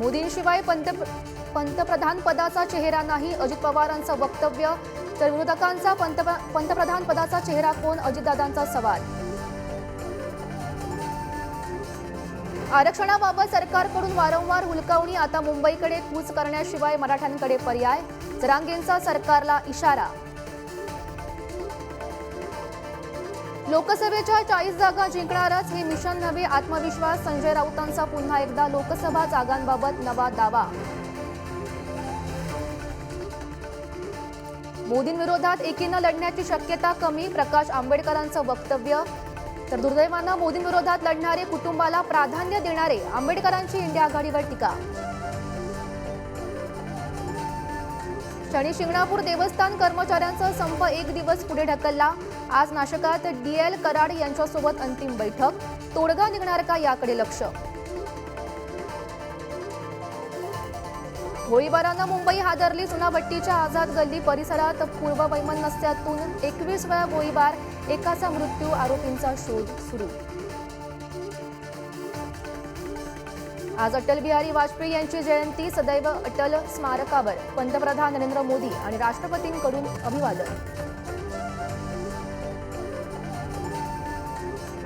मोदींशिवाय पंत पंतप्रधान पदाचा चेहरा नाही. अजित पवारांचं वक्तव्य तर विरोधकांचा पंत पंतप्रधान पदाचा चेहरा कोण? अजितदादांचा सवाल. आरक्षणाबाबत सरकारकडून वारंवार हुलकावणी आता मुंबईकडे कूच करण्याशिवाय मराठ्यांकडे पर्याय? जरांगेंचा सरकारला इशारा लोकसभेच्या चाळीस जागा जिंकणारच हे मिशन नव्हे आत्मविश्वास. संजय राऊतांचा पुन्हा एकदा लोकसभा जागांबाबत नवा दावा. मोदींविरोधात एकीनं लढण्याची शक्यता कमी प्रकाश आंबेडकरांचं वक्तव्य. तर दुर्दैवानं मोदींविरोधात लढणारे कुटुंबाला प्राधान्य देणारे आंबेडकरांची इंडिया आघाडीवर टीका. शनी शिंगणापूर देवस्थान कर्मचाऱ्यांचा संप एक दिवस पुढे ढकलला. आज नाशकात डी एल कराड यांच्यासोबत अंतिम बैठक. तोडगा निघणार का याकडे लक्ष? गोळीबारानं मुंबई हादरली चुनाभट्टीच्या आझाद गल्ली परिसरात पूर्व वैमनस्यातून एकवीस वेळा गोळीबार एकाचा मृत्यू आरोपींचा शोध सुरू आज अटल बिहारी वाजपेयी यांची जयंती सदैव अटल स्मारकावर. पंतप्रधान नरेंद्र मोदी आणि राष्ट्रपतींकडून अभिवादन.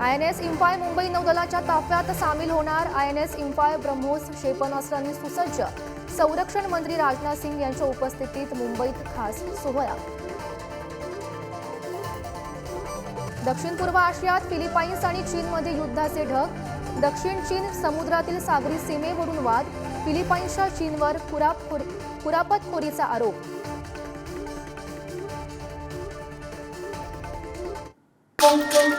I N S Imphal Mumbai नौदलाच्या ताफ्यात सामील होणार I N S Imphal BrahMos क्षेपणास्त्रांनी सुसज्ज. संरक्षण मंत्री राजनाथ सिंग यांच्या उपस्थितीत मुंबईत खास सोहळा. दक्षिण पूर्व आशियात फिलिपाईन्स आणि चीनमध्ये युद्धाचे ढग. दक्षिण चीन समुद्रातील सागरी सीमेवरून वाद फिलिपाईन्सच्या चीनवर कुरापतखोरीचा आरोप Thank.